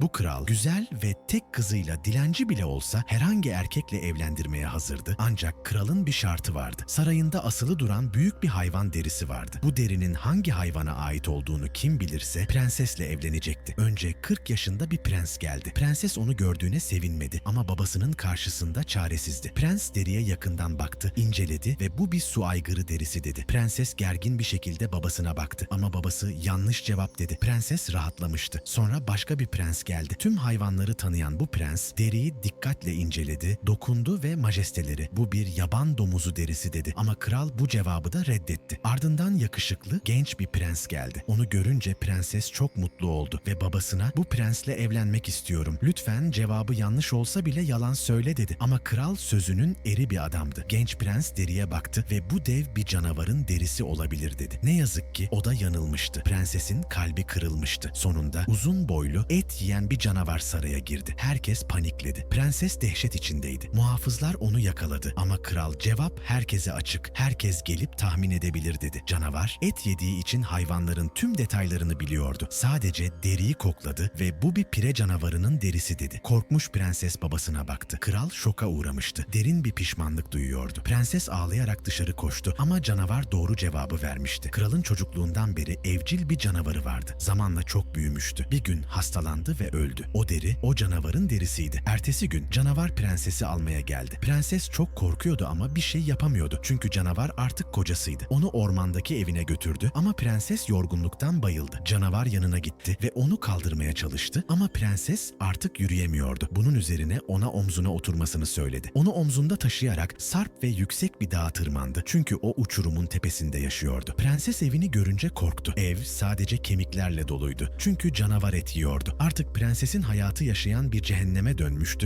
Bu kral güzel ve tek kızıyla dilenci bile olsa herhangi erkekle evlendirmeye hazırdı. Ancak kralın bir şartı vardı. Sarayında asılı duran büyük bir hayvan derisi vardı. Bu derinin hangi hayvana ait olduğunu kim bilirse prensesle evlenecekti. Önce 40 yaşında bir prens geldi. Prenses onu gördüğüne sevinmedi ama babasının karşısında çaresizdi. Prens deriye yakından baktı, inceledi ve bu bir su aygırı derisi dedi. Prenses gergin bir şekilde babasına baktı ama babası yanlış cevap dedi. Prenses rahatlamıştı. Sonra başka bir prens geldi. Tüm hayvanları tanıyan bu prens deriyi dikkatle inceledi, dokundu ve majesteleri bu bir yaban domuzu derisi dedi. Ama kral bu cevabı da reddetti. Ardından yakışıklı genç bir prens geldi. Onu görünce prenses çok mutlu oldu ve babasına bu prensle evlenmek istiyorum. Lütfen cevabı yanlış olsa bile yalan söyle dedi. Ama kral sözünün eri bir adamdı. Genç prens deriye baktı ve bu dev bir canavarın derisi olabilir dedi. Ne yazık ki o da yanılmıştı. Prensesin kalbi kırılmıştı. Sonunda uzun boylu et yiyen bir canavar saraya girdi. Herkes panikledi. Prenses dehşet içindeydi. Muhafızlar onu yakaladı ama kral cevap herkese açık. Herkes gelip tahmin edebilir dedi. Canavar et yediği için hayvanların tüm detaylarını biliyordu. Sadece deriyi kokladı ve bu bir pire canavarının derisi dedi. Korkmuş prenses babasına baktı. Kral şoka uğramıştı. Derin bir pişmanlık duyuyordu. Prenses ağlayarak dışarı koştu ama canavar doğru cevabı vermişti. Kralın çocukluğundan beri evcil bir canavarı vardı. Zamanla çok büyümüştü. Bir gün hastalandı ve öldü. O deri o canavarın derisiydi. Ertesi gün canavar prensesi almaya geldi. Prenses çok korkuyordu ama bir şey yapamıyordu. Çünkü canavar artık kocasıydı. Onu ormandaki evine götürdü ama prenses yorgunluktan bayıldı. Canavar yanına gitti ve onu kaldırmaya çalıştı ama prenses artık yürüyemiyordu. Bunun üzerine ona omzuna oturmasını söyledi. Onu omzunda taşıyarak sarp ve yüksek bir dağa tırmandı. Çünkü o uçurumun tepesinde yaşıyordu. Prenses evini görünce korktu. Ev sadece kemiklerle doluydu. Çünkü canavar et yiyordu. Artık prensesin hayatı yaşayan bir cehenneme dönmüştü